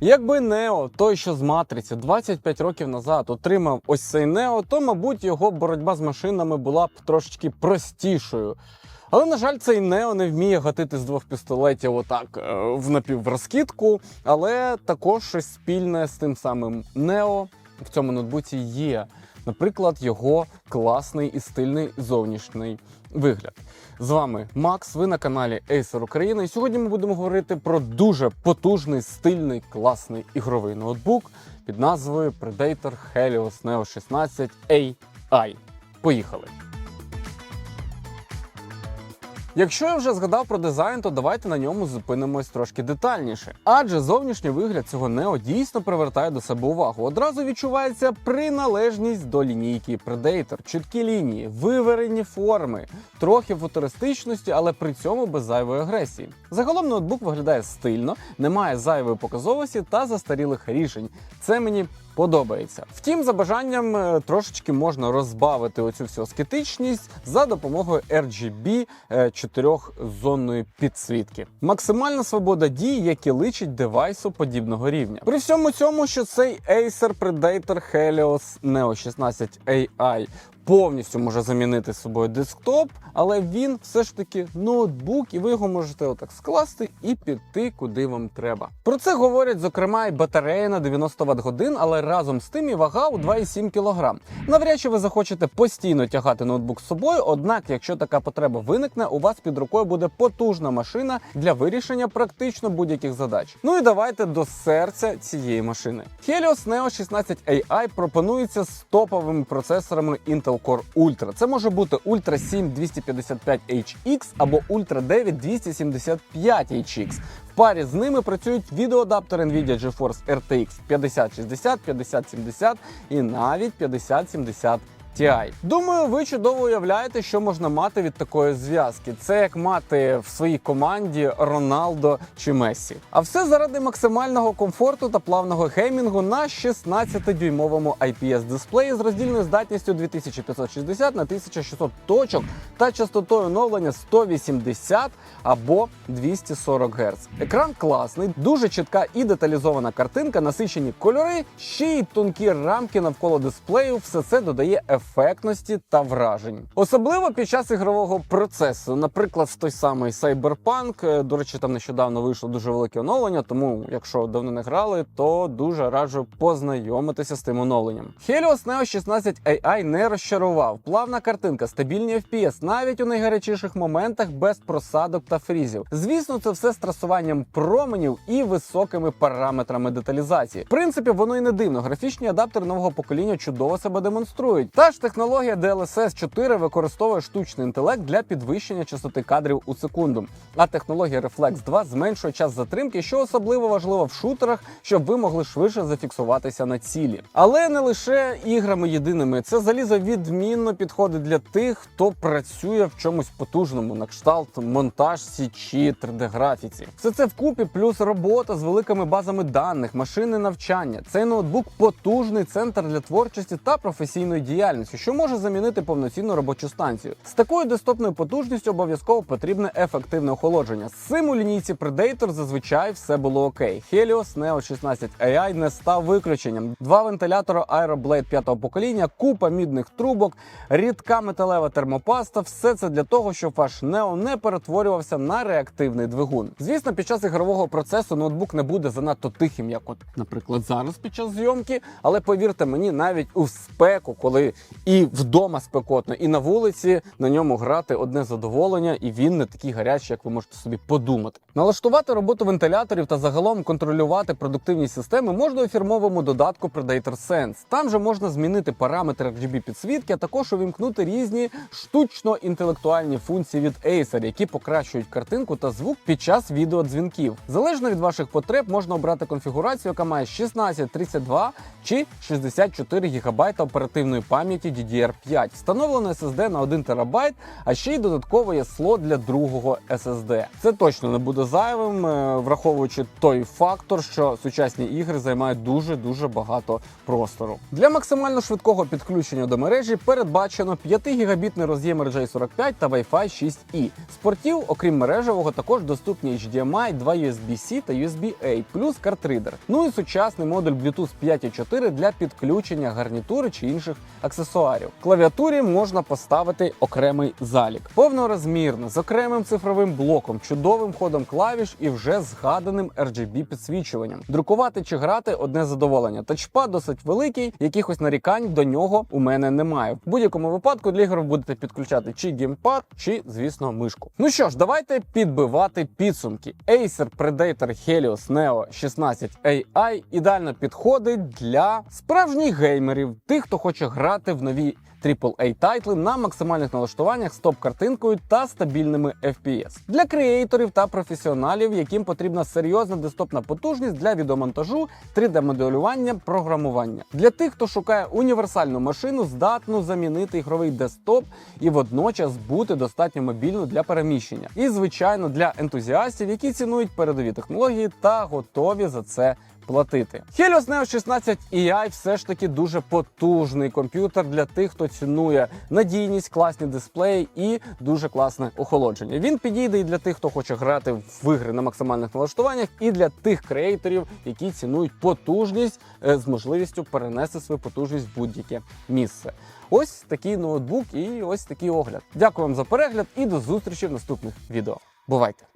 Якби Нео, той, що з матриці 25 років назад отримав ось цей Нео, то, мабуть, його боротьба з машинами була б трошечки простішою. Але, на жаль, цей Нео не вміє гатити з двох пістолетів отак е, в напіврозкидку, але також щось спільне з тим самим Нео в цьому ноутбуці є. Наприклад, його класний і стильний зовнішній вигляд. З вами Макс, ви на каналі Acer Україна. І сьогодні ми будемо говорити про дуже потужний, стильний, класний ігровий ноутбук під назвою Predator Helios Neo 16 AI. Поїхали! Якщо я вже згадав про дизайн, то давайте на ньому зупинимось трошки детальніше. Адже зовнішній вигляд цього Neo дійсно привертає до себе увагу. Одразу відчувається приналежність до лінійки Predator, чіткі лінії, виверені форми, трохи футуристичності, але при цьому без зайвої агресії. Загалом ноутбук виглядає стильно, немає зайвої показовості та застарілих рішень. Це мені подобається. Втім, за бажанням е, трошечки можна розбавити оцю всю аскетичність за допомогою RGB е, чотирьохзонної підсвітки. Максимальна свобода дій, які личить девайсу подібного рівня. При всьому цьому, що цей Acer Predator Helios Neo 16 AI повністю може замінити собою десктоп, але він все ж таки ноутбук, і ви його можете отак скласти і піти куди вам треба. Про це говорять зокрема і батарея на 90 Вт годин, але разом з тим і вага у 2,7 кг. Навряд чи ви захочете постійно тягати ноутбук з собою. Однак, якщо така потреба виникне, у вас під рукою буде потужна машина для вирішення практично будь-яких задач. Ну і давайте до серця цієї машини. Helios Neo 16 AI пропонується з топовими процесорами Intel Core Ultra. Це може бути Ultra 7 255HX або Ultra 9 275HX. В парі з ними працюють відеоадаптери Nvidia GeForce RTX 5060, 5070 і навіть 5070 Ti. Думаю, ви чудово уявляєте, що можна мати від такої зв'язки. Це як мати в своїй команді Роналдо чи Мессі. А все заради максимального комфорту та плавного геймінгу на 16-дюймовому IPS дисплеї з роздільною здатністю 2560 на 1600 точок та частотою оновлення 180 або 240 Гц. Екран класний, дуже чітка і деталізована картинка, насичені кольори, ще й тонкі рамки навколо дисплею. Все це додає ефектності та вражень. Особливо під час ігрового процесу. Наприклад, в той самий Cyberpunk. Е, До речі, там нещодавно вийшло дуже велике оновлення, тому якщо давно не грали, то дуже раджу познайомитися з тим оновленням. Helios Neo 16 AI не розчарував. Плавна картинка, стабільні FPS, навіть у найгарячіших моментах без просадок та фрізів. Звісно, це все з трасуванням променів і високими параметрами деталізації. В принципі, воно і не дивно. Графічні адаптери нового покоління чудово себе демонструють. Та ж технологія DLSS 4 використовує штучний інтелект для підвищення частоти кадрів у секунду. А технологія Reflex 2 зменшує час затримки, що особливо важливо в шутерах, щоб ви могли швидше зафіксуватися на цілі. Але не лише іграми єдиними. Це залізо відмінно підходить для тих, хто працює в чомусь потужному, на кшталт монтаж січі, 3D-графіці. Все це вкупі, плюс робота з великими базами даних, машини навчання. Цей ноутбук потужний центр для творчості та професійної діяльності, що може замінити повноцінну робочу станцію. З такою десктопною потужністю обов'язково потрібне ефективне охолодження. З цим у лінійці Predator зазвичай все було окей. Helios Neo 16 AI не став виключенням. Два вентилятори Aeroblade п'ятого покоління, купа мідних трубок, рідка металева термопаста. Все це для того, щоб ваш Neo не перетворювався на реактивний двигун. Звісно, під час ігрового процесу ноутбук не буде занадто тихим, як от, наприклад, зараз під час зйомки. Але повірте мені, навіть у спеку, коли і вдома спекотно, і на вулиці на ньому грати одне задоволення, і він не такий гарячий, як ви можете собі подумати. Налаштувати роботу вентиляторів та загалом контролювати продуктивність системи можна у фірмовому додатку Predator Sense. Там же можна змінити параметри RGB підсвітки, а також увімкнути різні штучно-інтелектуальні функції від Acer, які покращують картинку та звук під час відеодзвінків. Залежно від ваших потреб, можна обрати конфігурацію, яка має 16, 32 чи 64 ГБ оперативної пам'яті пам'яті DDR5, встановлено SSD на 1 ТБ, а ще й додатково є слот для другого SSD. Це точно не буде зайвим, е, враховуючи той фактор, що сучасні ігри займають дуже дуже багато простору. Для максимально швидкого підключення до мережі передбачено 5 гігабітний роз'єм RJ45 та Wi-Fi 6E. З портів, окрім мережевого, також доступні HDMI, 2 USB-C та USB-A, плюс картридер. Ну і сучасний модуль Bluetooth 5.4 для підключення гарнітури чи інших аксесуарів. Клавіатурі можна поставити окремий залік, повнорозмірно, з окремим цифровим блоком, чудовим ходом клавіш і вже згаданим RGB підсвічуванням. Друкувати чи грати одне задоволення. Тачпад досить великий, якихось нарікань до нього у мене немає. В будь-якому випадку для ігор будете підключати чи геймпад, чи, звісно, мишку. Ну що ж, давайте підбивати підсумки. Acer Predator Helios Neo 16 AI ідеально підходить для справжніх геймерів, тих, хто хоче грати в нові AAA тайтли на максимальних налаштуваннях з топ-картинкою та стабільними FPS. Для креаторів та професіоналів, яким потрібна серйозна десктопна потужність для відеомонтажу, 3D-моделювання, програмування. Для тих, хто шукає універсальну машину, здатну замінити ігровий десктоп і водночас бути достатньо мобільною для переміщення. І, звичайно, для ентузіастів, які цінують передові технології та готові за це платити. Helios Neo 16 EI все ж таки дуже потужний комп'ютер для тих, хто цінує надійність, класні дисплеї і дуже класне охолодження. Він підійде і для тих, хто хоче грати в ігри на максимальних налаштуваннях, і для тих креаторів, які цінують потужність е, з можливістю перенести свою потужність в будь-яке місце. Ось такий ноутбук і ось такий огляд. Дякую вам за перегляд і до зустрічі в наступних відео. Бувайте!